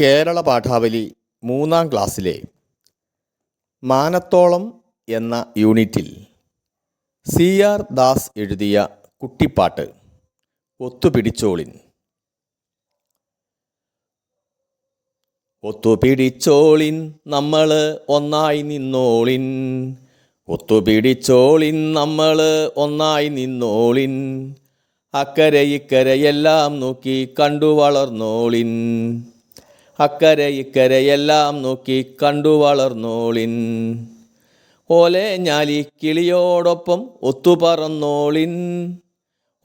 കേരള പാഠാവലി മൂന്നാം ക്ലാസ്സിലെ മാനത്തോളം എന്ന യൂണിറ്റിൽ സി ആർ ദാസ് എഴുതിയ കുട്ടിപ്പാട്ട് ഒത്തുപിടിച്ചോളിൻ. ഒത്തുപിടിച്ചോളിൻ നമ്മൾ ഒന്നായി നിന്നോളിൻ. ഒത്തുപിടിച്ചോളിൻ നമ്മൾ ഒന്നായി നിന്നോളിൻ. അക്കരെ ഇക്കരെയെല്ലാം നോക്കി കണ്ടു വളർന്നോളിൻ. അക്കരെ ഇക്കരയെല്ലാം നോക്കി കണ്ടു വളർന്നോളിൻ. ഓലെ ഞാലി കിളിയോടൊപ്പം ഒത്തുപറന്നോളിൻ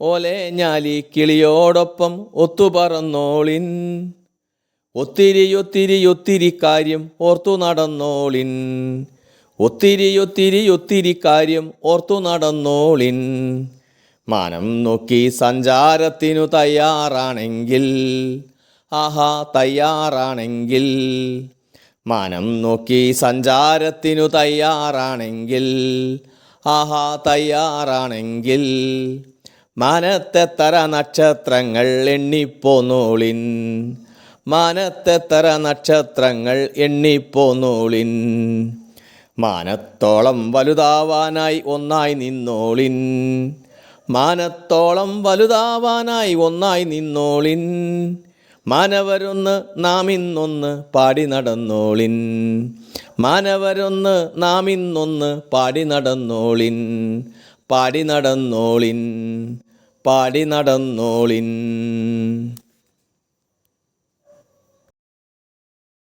ഓലെ ഞാലി കിളിയോടൊപ്പം ഒത്തുപറന്നോളിൻ ഒത്തിരി ഒത്തിരി ഒത്തിരി കാര്യം ഓർത്തു നടന്നോളിൻ. ഒത്തിരി ഒത്തിരി ഒത്തിരി കാര്യം ഓർത്തു നടന്നോളിൻ. മാനം നോക്കി സഞ്ചാരത്തിനു തയ്യാറാണെങ്കിൽ ആഹാ തയ്യാറാണെങ്കിൽ. മനം നോക്കി സഞ്ചാരത്തിനു തയ്യാറാണെങ്കിൽ. ആഹാ തയ്യാറാണെങ്കിൽ. മാനത്തെത്തര നക്ഷത്രങ്ങൾ എണ്ണിപ്പോന്നോളിൻ മാനത്തെത്തര നക്ഷത്രങ്ങൾ എണ്ണിപ്പോന്നോളിൻ മാനത്തോളം വലുതാവാനായി ഒന്നായി നിന്നോളിൻ. മാനത്തോളം വലുതാവാനായി ഒന്നായി നിന്നോളിൻ. മാനവരൊന്ന് നാം ഇന്നൊന്ന് പാടി നടന്നോളിൻ. മാനവരൊന്ന് നാം ഇന്നൊന്ന് പാടി നടന്നോളിൻ. പാടി നടന്നോളിൻ. പാടി നടന്നോളിൻ.